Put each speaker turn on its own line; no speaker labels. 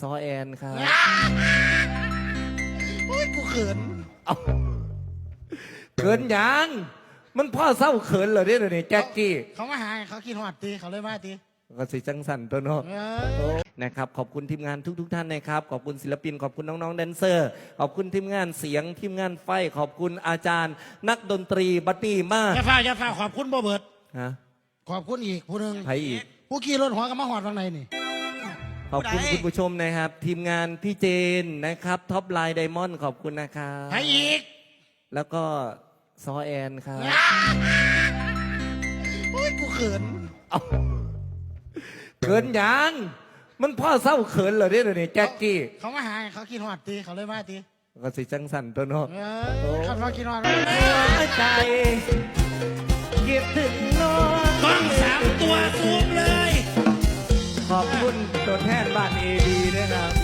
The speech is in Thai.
ซอแอนครับ
โอ้ยกูเขิน
เอาเขินหยัง มันพ่อเศร้าเขินเหรอเนี่ยเดี๋ยวนี้แจ็คกี้
เขามาหาเขากินหอดตีเขาเลยมาตี
ก็สิจังสันตัวเนาะ
เอ
โอ้
อ
นะครับ ขอบคุณทีมงานทุก ๆ ท่านนะครับ ขอบคุณศิลปิน ขอบคุณน้องๆแดนเซอร์ ขอบคุณทีมงานเสียงทีมงานไฟ ขอบคุณอาจารย์ นักดนตรีบัตตี้มาก
อย่าฟ้าอย่าฟ้าขอบคุณบ่เบิด
ฮะ
ขอบคุณอีกผู้หนึ่ง
ไผอีก
ผู้ขี่รถหัวก็มาหอดทางในนี่
ขอบคุณคุณผู้ชมนะครับ ทีมงานพี่เจนนะครับท็อปไลน์ไดมอนด์ขอบคุณนะครับ
ใครอีก
แล้วก็ซอแอนครับ
โอ้ยกูเขิน
เอาเขินหยังมันพ่อเศร้าเขินเหรอเนี่ยเดี๋ยวนี้แจ็คกี้
เขามาหาเขากินหอดตีเขาเลยมาตี
ก็สิจังสันตัวเนาะ
เออขับมากินหอด
หัวใจ ตัวแทนบ้านเอดีด้วยครับ